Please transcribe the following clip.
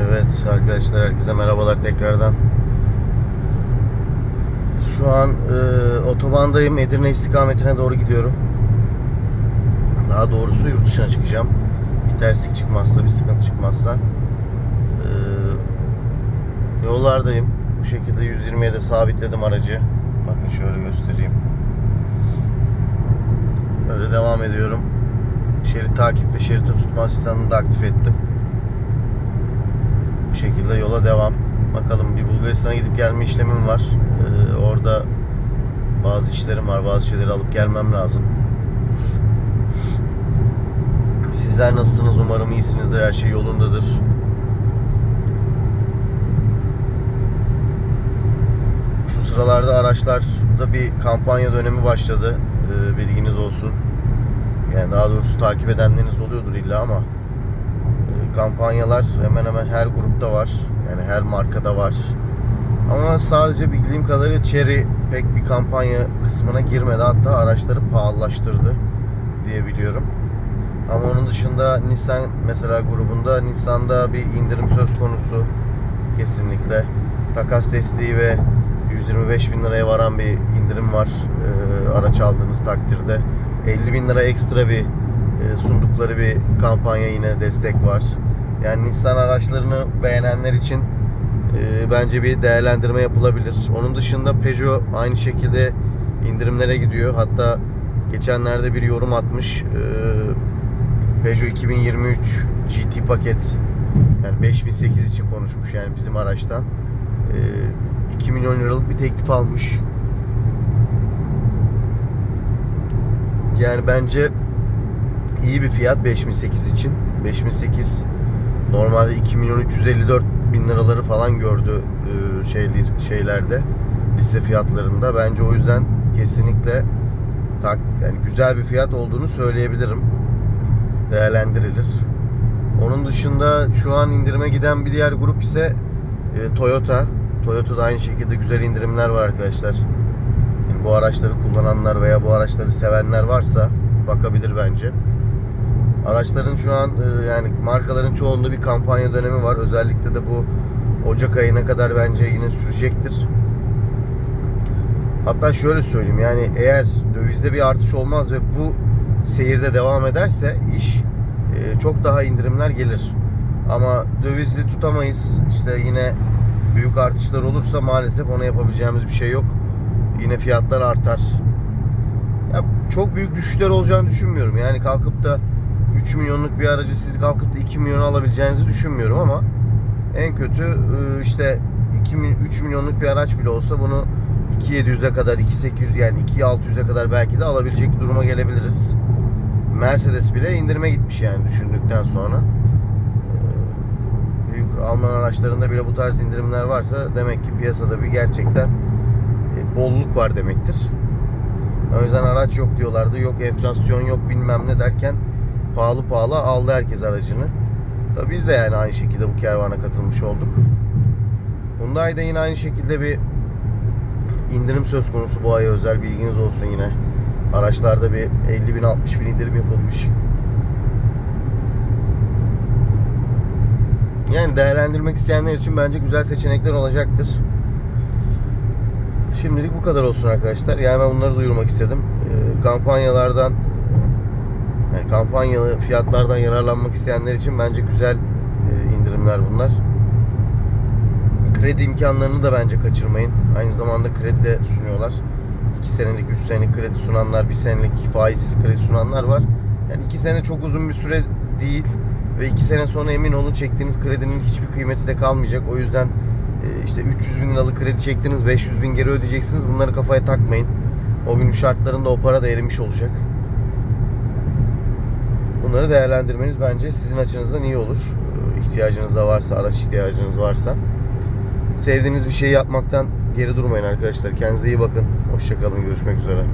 Evet arkadaşlar herkese merhabalar tekrardan. Şu an e, otobandayım. Edirne istikametine doğru gidiyorum. Daha doğrusu yurt dışına çıkacağım. Bir terslik çıkmazsa, bir sıkıntı çıkmazsa. E, yollardayım. Bu şekilde 120'ye de sabitledim aracı. Bakın şöyle göstereyim. Böyle devam ediyorum. Şerit takip ve şeridi tutma asistanını da aktif ettim. Bu şekilde yola devam. Bakalım bir Bulgaristan'a gidip gelme işlemim var. Ee, orada bazı işlerim var. Bazı şeyleri alıp gelmem lazım. Sizler nasılsınız? Umarım iyisinizdir. Her şey yolundadır. Şu sıralarda araçlarda bir kampanya dönemi başladı. Ee, bilginiz olsun. Yani daha doğrusu takip edenleriniz oluyordur illa ama kampanyalar hemen hemen her grupta var. Yani her markada var. Ama sadece bildiğim kadarıyla Chery pek bir kampanya kısmına girmedi. Hatta araçları pahalılaştırdı diye biliyorum. Ama onun dışında Nissan mesela grubunda Nissan'da bir indirim söz konusu kesinlikle. Takas desteği ve 125 bin liraya varan bir indirim var e, araç aldığınız takdirde. 50 bin lira ekstra bir e, sundukları bir kampanya yine destek var. Yani Nissan araçlarını beğenenler için e, bence bir değerlendirme yapılabilir. Onun dışında Peugeot aynı şekilde indirimlere gidiyor. Hatta geçenlerde bir yorum atmış. E, Peugeot 2023 GT paket yani 5008 için konuşmuş yani bizim araçtan. E, 2 milyon liralık bir teklif almış. Yani bence iyi bir fiyat 5008 için. 5008 normalde 2 milyon 354 bin liraları falan gördü şeyler, şeylerde liste fiyatlarında. Bence o yüzden kesinlikle tak, yani güzel bir fiyat olduğunu söyleyebilirim. Değerlendirilir. Onun dışında şu an indirime giden bir diğer grup ise e, Toyota. Toyota'da aynı şekilde güzel indirimler var arkadaşlar. Yani bu araçları kullananlar veya bu araçları sevenler varsa bakabilir bence. Araçların şu an e, yani markaların çoğunda bir kampanya dönemi var. Özellikle de bu Ocak ayına kadar bence yine sürecektir. Hatta şöyle söyleyeyim yani eğer dövizde bir artış olmaz ve bu seyirde devam ederse iş e, çok daha indirimler gelir. Ama dövizi tutamayız. İşte yine büyük artışlar olursa maalesef ona yapabileceğimiz bir şey yok. Yine fiyatlar artar. Ya çok büyük düşüşler olacağını düşünmüyorum. Yani kalkıp da 3 milyonluk bir aracı siz kalkıp da 2 milyon alabileceğinizi düşünmüyorum ama en kötü e, işte 2 3 milyonluk bir araç bile olsa bunu 2700'e kadar 2800 yani 2600'e kadar belki de alabilecek duruma gelebiliriz. Mercedes bile indirime gitmiş yani düşündükten sonra. Ee, Büyük Alman araçlarında bile bu tarz indirimler varsa demek ki piyasada bir gerçekten e, bolluk var demektir. O yüzden araç yok diyorlardı. Yok enflasyon yok bilmem ne derken pahalı pahalı aldı herkes aracını. Tabi biz de yani aynı şekilde bu kervana katılmış olduk. Hyundai'de yine aynı şekilde bir indirim söz konusu bu aya özel bilginiz olsun yine. Araçlarda bir 50 bin 60 bin indirim yapılmış. Yani değerlendirmek isteyenler için bence güzel seçenekler olacaktır. Şimdilik bu kadar olsun arkadaşlar. Yani ben bunları duyurmak istedim. Ee, kampanyalardan kampanyalı fiyatlardan yararlanmak isteyenler için bence güzel e, indirimler bunlar. Kredi imkanlarını da bence kaçırmayın. Aynı zamanda kredi de sunuyorlar. 2 senelik, 3 senelik kredi sunanlar, 1 senelik faizsiz kredi sunanlar var. Yani 2 sene çok uzun bir süre değil ve 2 sene sonra emin olun çektiğiniz kredinin hiçbir kıymeti de kalmayacak. O yüzden e, işte 300 bin liralık kredi çektiniz, 500 bin geri ödeyeceksiniz. Bunları kafaya takmayın. O günün şartlarında o para da erimiş olacak. Bunları değerlendirmeniz bence sizin açınızdan iyi olur. E, İhtiyacınız da varsa, araç ihtiyacınız varsa. Sevdiğiniz bir şey yapmaktan geri durmayın arkadaşlar. Kendinize iyi bakın. Hoşçakalın. Görüşmek üzere.